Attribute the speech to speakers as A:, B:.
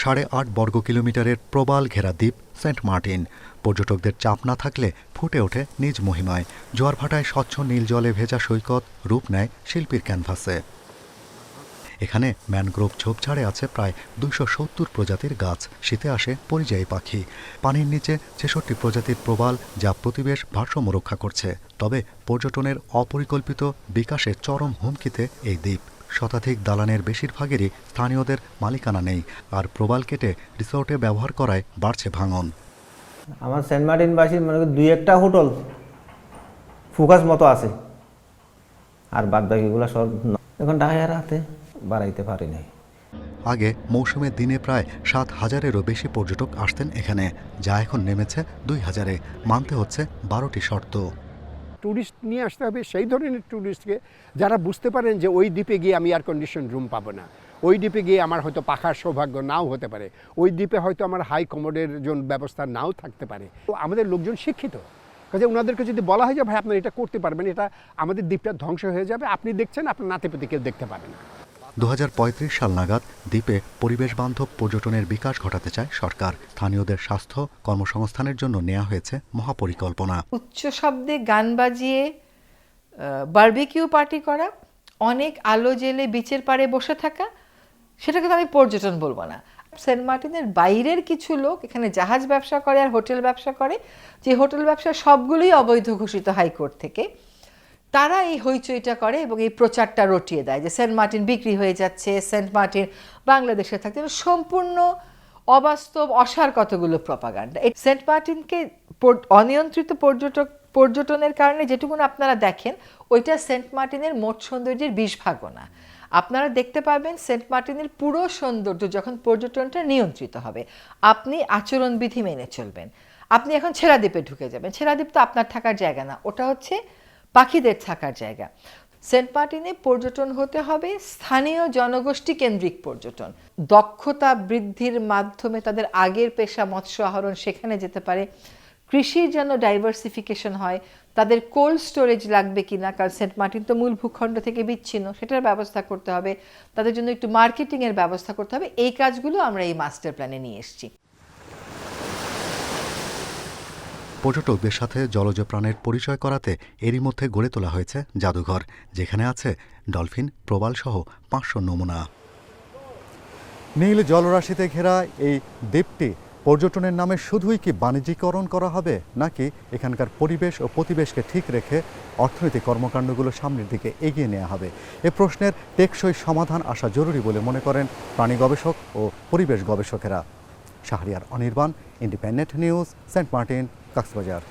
A: সাড়ে আট বর্গ কিলোমিটারের প্রবাল ঘেরা দ্বীপ সেন্ট মার্টিন। পর্যটকদের চাপ না থাকলে ফুটে ওঠে নিজ মহিমায়। জোয়ার ভাটায় স্বচ্ছ নীল জলে ভেজা সৈকত রূপ নেয় শিল্পীর ক্যানভাসে। এখানে ম্যানগ্রোভ ঝোপঝাড়ে আছে প্রায় দুইশো সত্তর প্রজাতির গাছ। শীতে আসে পরিযায়ী পাখি। পানির নিচে ছেষট্টি প্রজাতির প্রবাল যা প্রতিবেশ ভারসাম্য রক্ষা করছে। তবে পর্যটনের অপরিকল্পিত বিকাশে চরম হুমকিতে এই দ্বীপ। শতাধিক দালানের বেশিরভাগেরই স্থানীয়দের মালিকানা নেই আর প্রবাল কেটে রিসোর্টে ব্যবহার করায় বাড়ছে ভাঙন।
B: আমার সেন্ট মার্টিনবাসীর মনে করি দুই একটা হোটেল ফোকাস মতো আছে। আর বাদ বাকিগুলো সব এখন ঢাকায় হাতে বাড়াইতে পারি নাই।
A: আগে মৌসুমের দিনে প্রায় সাত হাজারেরও বেশি পর্যটক আসতেন এখানে যা এখন নেমেছে দুই হাজারে। মানতে হচ্ছে বারোটি শর্ত।
C: ট্যুরিস্ট নিয়ে আসতে হবে, সেই ধরনের ট্যুরিস্টকে যারা বুঝতে পারেন যে ওই দ্বীপে গিয়ে আমি এয়ার কন্ডিশন রুম পাবো না। ওই দ্বীপে গিয়ে আমার হয়তো পাখার সৌভাগ্য নাও হতে পারে। ওই দ্বীপে হয়তো আমার হাই কমোডের জন্য ব্যবস্থা নাও থাকতে পারে। তো আমাদের লোকজন শিক্ষিত। কাজে ওনাদেরকে যদি বলা হয় যে, ভাই, আপনারা এটা করতে পারবেন, এটা আমাদের দ্বীপটা ধ্বংস হয়ে যাবে, আপনি দেখছেন, আপনার নাতিপতি কেউ দেখতে পাবে না।
A: দু হাজার পঁয়ত্রিশ সাল নাগাদ দ্বীপে পরিবেশ বান্ধব পর্যটনের বিকাশ ঘটাতে চায় সরকার। স্থানীয়দের স্বাস্থ্য কর্মসংস্থানের জন্য নেওয়া হয়েছে মহাপরিকল্পনা।
D: উচ্চ শব্দে গান বাজিয়ে বারবিকিউ পার্টি করা, অনেক আলো জেলে বিচের পাড়ে বসে থাকা, সেটাকে তো আমি পর্যটন বলব না। সেন্ট মার্টিনের বাইরের কিছু লোক এখানে জাহাজ ব্যবসা করে আর হোটেল ব্যবসা করে, যে হোটেল ব্যবসা সবগুলোই অবৈধ ঘোষিত হাইকোর্ট থেকে। তারা এই হইচইটা করে এবং এই প্রচারটা রটিয়ে দেয় যে সেন্ট মার্টিন বিক্রি হয়ে যাচ্ছে, সেন্ট মার্টিন বাংলাদেশে থাকতে সম্পূর্ণ অবাস্তব, অসার কতগুলো প্রপাগান্ডা এই সেন্ট মার্টিনকে অনিয়ন্ত্রিত পর্যটক পর্যটনের কারণে যেটুকুন আপনারা দেখেন, ওইটা সেন্ট মার্টিনের মোট সৌন্দর্যের বিশ ভাগও না আপনারা দেখতে পাবেন সেন্ট মার্টিনের পুরো সৌন্দর্য যখন পর্যটনটা নিয়ন্ত্রিত হবে, আপনি আচরণবিধি মেনে চলবেন। আপনি এখন ছেড়াদ্বীপে ঢুকে যাবেন। ছেড়াদ্বীপ তো আপনার থাকার জায়গা না। ওটা হচ্ছে পাখিদের থাকার জায়গা। সেন্ট মার্টিনে পর্যটন হতে হবে স্থানীয় জনগোষ্ঠী কেন্দ্রিক পর্যটন। দক্ষতা বৃদ্ধির মাধ্যমে তাদের আগের পেশা মৎস্য আহরণ সেখানে যেতে পারে। কৃষির যেন ডাইভার্সিফিকেশন হয়। তাদের কোল্ড স্টোরেজ লাগবে কিনা, কারণ সেন্ট মার্টিন তো মূল ভূখণ্ড থেকে বিচ্ছিন্ন, সেটার ব্যবস্থা করতে হবে। তাদের জন্য একটু মার্কেটিংয়ের ব্যবস্থা করতে হবে। এই কাজগুলো আমরা এই মাস্টার প্ল্যানে নিয়ে এসেছি।
A: পর্যটকদের সাথে জলজ প্রাণের পরিচয় করাতে এরই মধ্যে গড়ে তোলা হয়েছে জাদুঘর, যেখানে আছে ডলফিন, প্রবাল সহ পাঁচশো নমুনা। নীল জলরাশিতে ঘেরা এই দ্বীপটি পর্যটনের নামে শুধুই কি বাণিজ্যিকরণ করা হবে, নাকি এখানকার পরিবেশ ও প্রতিবেশকে ঠিক রেখে অর্থনৈতিক কর্মকাণ্ডগুলো সামনের দিকে এগিয়ে নেওয়া হবে? এ প্রশ্নের টেকসই সমাধান আসা জরুরি বলে মনে করেন প্রাণী গবেষক ও পরিবেশ গবেষকেরা। Shahriar Anirban independent news Saint Martin Cox's Bazar